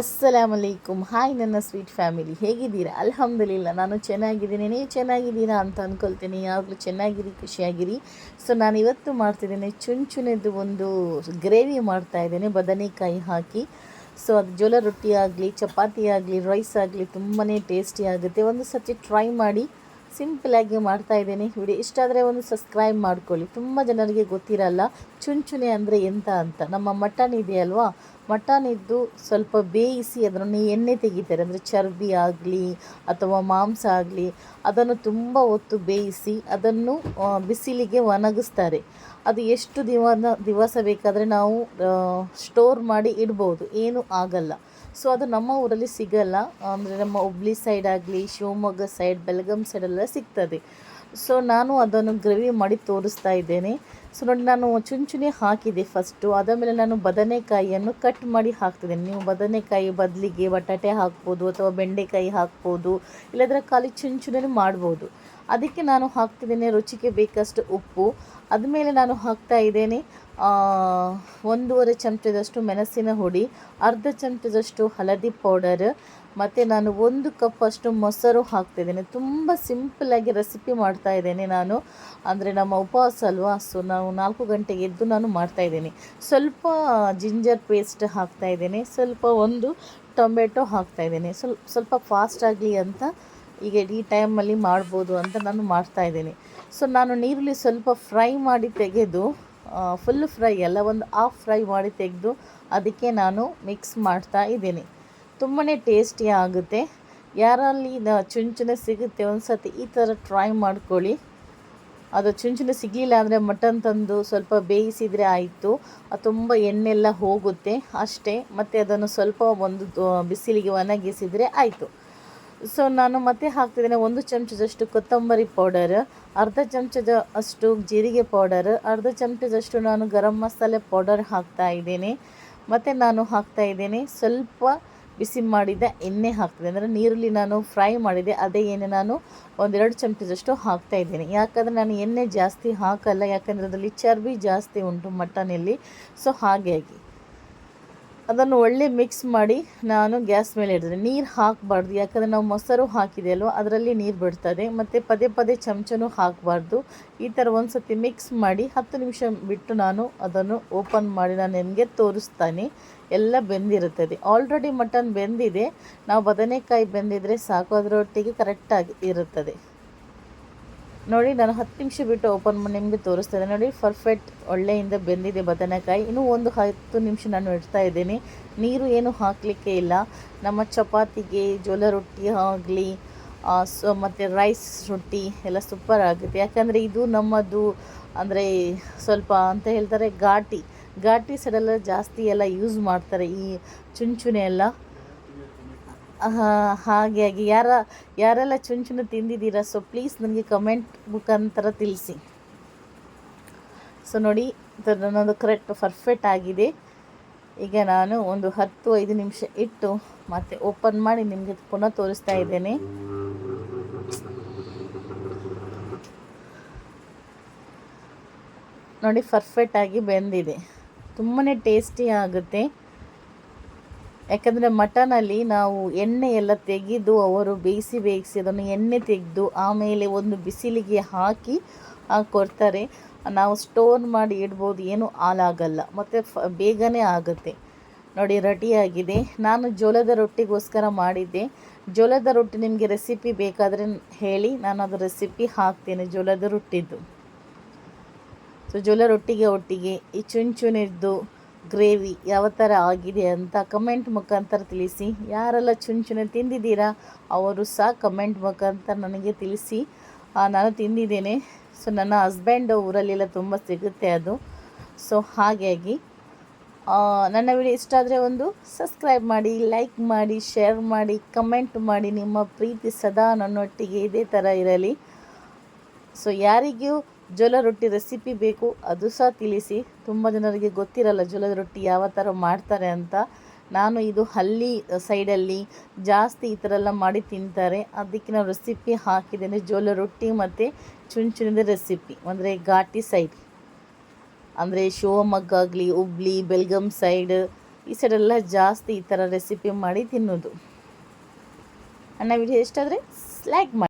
ಅಸ್ಸಲಾಮಲೈಕುಮ್ hi ನನ್ನ sweet family ಹೇಗಿದ್ದೀರಾ? ಅಲ್ಹಮ್ದುಲಿಲ್ಲ, ನಾನು ಚೆನ್ನಾಗಿದ್ದೀನಿ. ನೀವು ಚೆನ್ನಾಗಿದ್ದೀರಾ ಅಂತ ಅಂದ್ಕೊಳ್ತೀನಿ ಯಾವಾಗಲೂ ಚೆನ್ನಾಗಿರಿ, ಖುಷಿಯಾಗಿರಿ. ಸೊ ನಾನು ಇವತ್ತು ಮಾಡ್ತಿದ್ದೇನೆ, ಚುಂಚುನೆದ್ದು ಒಂದು ಗ್ರೇವಿ ಮಾಡ್ತಾ ಇದ್ದೇನೆ, ಬದನೆಕಾಯಿ ಹಾಕಿ. ಸೊ ಅದು ಜೋಳ ರೊಟ್ಟಿ ಆಗಲಿ, ಚಪಾತಿ ಆಗಲಿ ರೈಸ್ ಆಗಲಿ ತುಂಬಾ ಟೇಸ್ಟಿ ಆಗುತ್ತೆ. ಒಂದು ಸರ್ತಿ ಟ್ರೈ ಮಾಡಿ ಸಿಂಪಲಾಗಿ ಮಾಡ್ತಾ ಇದ್ದೇನೆ. ವಿಡಿಯೋ ಇಷ್ಟ ಆದರೆ ಒಂದು ಸಬ್ಸ್ಕ್ರೈಬ್ ಮಾಡ್ಕೊಳ್ಳಿ. ತುಂಬ ಜನರಿಗೆ ಗೊತ್ತಿರಲ್ಲ, ಚುಂಚುನೆ ಅಂದರೆ ಎಂತ ಅಂತ. ನಮ್ಮ ಮಟನ್ ಇದೆಯಲ್ವಾ? ಮಟನ್ ಇದ್ದು ಸ್ವಲ್ಪ ಬೇಯಿಸಿ ಅದನ್ನು ಎಣ್ಣೆ ತೆಗಿತಾರೆ. ಅಂದರೆ ಚರ್ಬಿ ಆಗಲಿ ಅಥವಾ ಮಾಂಸ ಆಗಲಿ ಅದನ್ನು ತುಂಬ ಹೊತ್ತು ಬೇಯಿಸಿ ಅದನ್ನು ಬಿಸಿಲಿಗೆ ಒಣಗಿಸ್ತಾರೆ. ಅದು ಎಷ್ಟು ದಿವನ, ದಿವಸ ಬೇಕಾದರೆ ನಾವು ಸ್ಟೋರ್ ಮಾಡಿ ಇಡ್ಬೋದು. ಏನೂ ಆಗಲ್ಲ. ಸೊ, ಅದು ನಮ್ಮ ಊರಲ್ಲಿ ಸಿಗಲ್ಲ. ಅಂದರೆ ನಮ್ಮ ಹುಬ್ಳಿ ಸೈಡ್ ಆಗಲಿ, ಶಿವಮೊಗ್ಗ ಸೈಡ್ ಬೆಳಗಾಂ ಸೈಡೆಲ್ಲ ಸಿಗ್ತದೆ. ಸೊ ನಾನು ಅದನ್ನು ಗ್ರೇವಿ ಮಾಡಿ ತೋರಿಸ್ತಾ ಇದ್ದೇನೆ. ಸೊ ನೋಡಿ, ನಾನು ಚುಂಚುಣಿ ಹಾಕಿದೆ ಫಸ್ಟು ಅದಾದಮೇಲೆ ನಾನು ಬದನೆಕಾಯಿಯನ್ನು ಕಟ್ ಮಾಡಿ ಹಾಕ್ತಿದ್ದೇನೆ. ನೀವು ಬದನೆಕಾಯಿ ಬದಲಿಗೆ ಬಟಾಟೆ ಹಾಕ್ಬೋದು ಅಥವಾ ಬೆಂಡೆಕಾಯಿ ಹಾಕ್ಬೋದು, ಇಲ್ಲದ್ರೆ ಖಾಲಿ ಚುಂಚುನೆ ಮಾಡ್ಬೋದು. ಅದಕ್ಕೆ ನಾನು ಹಾಕ್ತಿದ್ದೇನೆ ರುಚಿಗೆ ಬೇಕಷ್ಟು ಉಪ್ಪು. ಅದ್ಮೇಲೆ ನಾನು ಹಾಕ್ತಾ ಇದ್ದೇನೆ ಒಂದೂವರೆ ಚಮಚದಷ್ಟು ಮೆಣಸಿನ ಹುಡಿ, ಅರ್ಧ ಚಮಚದಷ್ಟು ಹಳದಿ ಪೌಡರ್, ಮತ್ತು ನಾನು ಒಂದು ಕಪ್ ಅಷ್ಟು ಮೊಸರು ಹಾಕ್ತಿದ್ದೇನೆ. ತುಂಬ ಸಿಂಪಲ್ಲಾಗಿ ರೆಸಿಪಿ ಮಾಡ್ತಾ ಇದ್ದೇನೆ ನಾನು. ಅಂದರೆ ನಮ್ಮ ಉಪವಾಸ ಅಲ್ವಾ ಸೊ ನಾವು ನಾಲ್ಕು ಗಂಟೆಗೆ ಎದ್ದು ನಾನು ಮಾಡ್ತಾ ಇದ್ದೇನೆ. ಸ್ವಲ್ಪ ಜಿಂಜರ್ ಪೇಸ್ಟ್ ಹಾಕ್ತಾ ಇದ್ದೇನೆ, ಸ್ವಲ್ಪ ಒಂದು ಟೊಮೆಟೊ ಹಾಕ್ತಾ ಇದ್ದೇನೆ. ಸ್ವಲ್ಪ ಸ್ವಲ್ಪ ಫಾಸ್ಟ್ ಆಗಲಿ ಅಂತ ಈಗ ಈ ಟೈಮಲ್ಲಿ ಮಾಡ್ಬೋದು ಅಂತ ನಾನು ಮಾಡ್ತಾ ಇದ್ದೇನೆ. ಸೊ ನಾನು ನೀರುಳ್ಳಿ ಸ್ವಲ್ಪ ಫ್ರೈ ಮಾಡಿ ತೆಗೆದು ಫುಲ್ ಫ್ರೈ ಎಲ್ಲ ಒಂದು ಹಾಫ್ ಫ್ರೈ ಮಾಡಿ ತೆಗೆದು ಅದಕ್ಕೆ ನಾನು ಮಿಕ್ಸ್ ಮಾಡ್ತಾ ಇದ್ದೀನಿ. ತುಂಬಾ ಟೇಸ್ಟಿ ಆಗುತ್ತೆ. ಯಾರಲ್ಲಿ ಚುಂಚುನೆ ಸಿಗುತ್ತೆ ಒಂದು ಸತಿ ಈ ಥರ ಟ್ರೈ ಮಾಡ್ಕೊಳ್ಳಿ. ಅದು ಚುಂಚುನೆ ಸಿಗಲಿಲ್ಲ ಅಂದರೆ ಮಟನ್ ತಂದು ಸ್ವಲ್ಪ ಬೇಯಿಸಿದರೆ ಆಯಿತು. ಅದು ತುಂಬ ಎಣ್ಣೆಲ್ಲ ಹೋಗುತ್ತೆ ಅಷ್ಟೇ. ಮತ್ತು ಅದನ್ನು ಸ್ವಲ್ಪ ಒಂದು ಬಿಸಿಲಿಗೆ ಒಣಗಿಸಿದರೆ ಆಯಿತು. ಸೊ ನಾನು ಮತ್ತೆ ಹಾಕ್ತಿದ್ದೇನೆ ಒಂದು ಚಮಚದಷ್ಟು ಕೊತ್ತಂಬರಿ ಪೌಡರ್, ಅರ್ಧ ಚಮಚದ ಅಷ್ಟು ಜೀರಿಗೆ ಪೌಡರ್, ಅರ್ಧ ಚಮಚದಷ್ಟು ನಾನು ಗರಂ ಮಸಾಲೆ ಪೌಡರ್ ಹಾಕ್ತಾ ಇದ್ದೇನೆ. ಮತ್ತು ನಾನು ಹಾಕ್ತಾ ಇದ್ದೇನೆ ಸ್ವಲ್ಪ ಬಿಸಿ ಮಾಡಿದ ಎಣ್ಣೆ ಹಾಕ್ತಿದೆ ಅಂದರೆ ನೀರುಳ್ಳಿ ನಾನು ಫ್ರೈ ಮಾಡಿದೆ, ಅದೇ ಎಣ್ಣೆ ನಾನು ಒಂದೆರಡು ಚಮಚದಷ್ಟು ಹಾಕ್ತಾ ಇದ್ದೇನೆ. ಯಾಕಂದರೆ ನಾನು ಎಣ್ಣೆ ಜಾಸ್ತಿ ಹಾಕಲ್ಲ, ಯಾಕಂದರೆ ಅದರಲ್ಲಿ ಚರ್ಬಿ ಜಾಸ್ತಿ ಉಂಟು ಮಟನಲ್ಲಿ. ಸೊ ಹಾಗಾಗಿ ಅದನ್ನು ಒಳ್ಳೆ ಮಿಕ್ಸ್ ಮಾಡಿ ನಾನು ಗ್ಯಾಸ್ ಮೇಲೆ ಇಡಿದ್ರೆ ನೀರು ಹಾಕಬಾರ್ದು. ಯಾಕಂದರೆ ನಾವು ಮೊಸರು ಹಾಕಿದೆ ಅಲ್ವ ಅದರಲ್ಲಿ ನೀರು ಬಿಡ್ತದೆ. ಮತ್ತು ಪದೇ ಪದೇ ಚಮಚನೂ ಹಾಕಬಾರ್ದು. ಈ ಥರ ಒಂದು ಸತಿ ಮಿಕ್ಸ್ ಮಾಡಿ ಹತ್ತು ನಿಮಿಷ ಬಿಟ್ಟು ನಾನು ಅದನ್ನು ಓಪನ್ ಮಾಡಿ ನಾನು ನಿಮಗೆ ತೋರಿಸ್ತಾನೆ. ಎಲ್ಲ ಬೆಂದಿರುತ್ತದೆ. ಆಲ್ರೆಡಿ ಮಟನ್ ಬೆಂದಿದೆ. ನಾವು ಬದನೆಕಾಯಿ ಬೆಂದಿದ್ರೆ ಸಾಕು. ಅದರೊಟ್ಟಿಗೆ ಕರೆಕ್ಟಾಗಿ ಇರುತ್ತದೆ. ನೋಡಿ, ನಾನು ಹತ್ತು ನಿಮಿಷ ಬಿಟ್ಟು ಓಪನ್ ಮಾಡಿ ನಿಮಗೆ ತೋರಿಸ್ತಾ ಇದ್ದೇನೆ. ನೋಡಿ ಪರ್ಫೆಕ್ಟ್ ಒಳ್ಳೆಯಿಂದ ಬೆಂದಿದೆ ಬದನೆಕಾಯಿ. ಇನ್ನೂ ಒಂದು ಹತ್ತು ನಿಮಿಷ ನಾನು ಇಡ್ತಾ ಇದ್ದೀನಿ. ನೀರು ಏನು ಹಾಕಲಿಕ್ಕೆ ಇಲ್ಲ. ನಮ್ಮ ಚಪಾತಿಗೆ ಜೋಳ ರೊಟ್ಟಿ ಆಗಲಿ ಸೊ ಮತ್ತು ರೈಸ್ ರೊಟ್ಟಿ ಎಲ್ಲ ಸೂಪರ್ ಆಗುತ್ತೆ. ಯಾಕಂದರೆ ಇದು ನಮ್ಮದು, ಅಂದರೆ ಸ್ವಲ್ಪ ಅಂತ ಹೇಳ್ತಾರೆ ಘಾಟಿ. ಘಾಟಿ ಸೈಡೆಲ್ಲ ಜಾಸ್ತಿ ಎಲ್ಲ ಯೂಸ್ ಮಾಡ್ತಾರೆ ಈ ಚುಂಚುನೆ ಎಲ್ಲ. ಹಾಗಾಗಿ ಯಾರ, ಯಾರೆಲ್ಲ ಚುಂಚುನ ತಿಂದಿದ್ದೀರಾ? ಸೊ ಪ್ಲೀಸ್ ನನಗೆ ಕಮೆಂಟ್ ಮುಖಾಂತರ ತಿಳಿಸಿ. ಸೊ ನೋಡಿ ನನ್ನದು ಕರೆಕ್ಟ್ ಪರ್ಫೆಕ್ಟ್ ಆಗಿದೆ. ಈಗ ನಾನು ಒಂದು ಹತ್ತು, ಐದು ನಿಮಿಷ ಇಟ್ಟು ಮತ್ತೆ ಓಪನ್ ಮಾಡಿ ನಿಮಗೆ ಪುನಃ ತೋರಿಸ್ತಾ ಇದ್ದೇನೆ. ನೋಡಿ ಪರ್ಫೆಕ್ಟ್ ಆಗಿ ಬೆಂದಿದೆ. ತುಂಬಾ ಟೇಸ್ಟಿ ಆಗುತ್ತೆ. ಯಾಕಂದರೆ ಮಟನಲ್ಲಿ ನಾವು ಎಣ್ಣೆ ಎಲ್ಲ ತೆಗೆದು ಅವರು ಬೇಯಿಸಿ ಬೇಯಿಸಿ ಅದನ್ನು ಎಣ್ಣೆ ತೆಗೆದು ಆಮೇಲೆ ಒಂದು ಬಿಸಿಲಿಗೆ ಹಾಕಿ ಕೊಡ್ತಾರೆ. ನಾವು ಸ್ಟೋರ್ ಮಾಡಿ ಇಡ್ಬೋದು, ಏನೂ ಹಾಲಾಗಲ್ಲ ಮತ್ತು ಫ, ಬೇಗನೆ ಆಗುತ್ತೆ. ನೋಡಿ, ರೆಡಿಯಾಗಿದೆ. ನಾನು ಜೋಳದ ರೊಟ್ಟಿಗೋಸ್ಕರ ಮಾಡಿದ್ದೆ. ಜೋಳದ ರೊಟ್ಟಿ ನಿಮಗೆ ರೆಸಿಪಿ ಬೇಕಾದರೆ ಹೇಳಿ, ನಾನು ಅದು ರೆಸಿಪಿ ಹಾಕ್ತೇನೆ, ಜೋಳದ ರೊಟ್ಟಿದ್ದು. ಸೊ ಜೋಳ ರೊಟ್ಟಿಗೆ ಒಟ್ಟಿಗೆ ಈ ಚುಂಚುನಿದ್ದು ಗ್ರೇವಿ ಯಾವ ಥರ ಆಗಿದೆ ಅಂತ ಕಮೆಂಟ್ ಮುಖಾಂತರ ತಿಳಿಸಿ. ಯಾರೆಲ್ಲ ಚುಂಚುನೆ ತಿಂದಿದ್ದೀರಾ, ಅವರು ಸಹ ಕಮೆಂಟ್ ಮುಖಾಂತರ ನನಗೆ ತಿಳಿಸಿ. ನಾನು ತಿಂದಿದ್ದೇನೆ. ಸೊ ನನ್ನ ಹಸ್ಬೆಂಡ್ ಊರಲ್ಲೆಲ್ಲ ತುಂಬ ಸಿಗುತ್ತೆ ಅದು. ಸೊ ಹಾಗಾಗಿ ನನ್ನ ವಿಡಿಯೋ ಇಷ್ಟ ಆದರೆ ಒಂದು ಸಬ್ಸ್ಕ್ರೈಬ್ ಮಾಡಿ ಲೈಕ್ ಮಾಡಿ ಶೇರ್ ಮಾಡಿ ಕಮೆಂಟ್ ಮಾಡಿ. ನಿಮ್ಮ ಪ್ರೀತಿ ಸದಾ ನನ್ನೊಟ್ಟಿಗೆ ಇದೇ ಥರ ಇರಲಿ. ಸೊ ಯಾರಿಗೂ ಜೋಳ ರೊಟ್ಟಿ ರೆಸಿಪಿ ಬೇಕು, ಅದು ಸಹ ತಿಳಿಸಿ. ತುಂಬ ಜನರಿಗೆ ಗೊತ್ತಿರಲ್ಲ ಜೋಳದ ರೊಟ್ಟಿ ಯಾವ ಥರ ಮಾಡ್ತಾರೆ ಅಂತ. ನಾನು ಇದು ಹಳ್ಳಿ ಸೈಡಲ್ಲಿ ಜಾಸ್ತಿ ಈ ಥರ ಎಲ್ಲ ಮಾಡಿ ತಿಂತಾರೆ. ಅದಕ್ಕೆ ನಾವು ರೆಸಿಪಿ ಹಾಕಿದ್ದೇನೆ ಜೋಳ ರೊಟ್ಟಿ ಮತ್ತು ಚುಂಚುನಿದ ರೆಸಿಪಿ ಅಂದರೆ ಘಾಟಿ ಸೈಡ್. ಅಂದರೆ ಶಿವಮೊಗ್ಗ ಆಗಲಿ ಹುಬ್ಳಿ ಬೆಲ್ಗಮ್ ಸೈಡ್, ಈ ಸೈಡೆಲ್ಲ ಜಾಸ್ತಿ ಈ ಥರ ರೆಸಿಪಿ ಮಾಡಿ ತಿನ್ನೋದು. ನನ್ನ ವಿಡಿಯೋ ಎಷ್ಟಾದರೆ ಲೈಕ್ ಮಾಡಿ.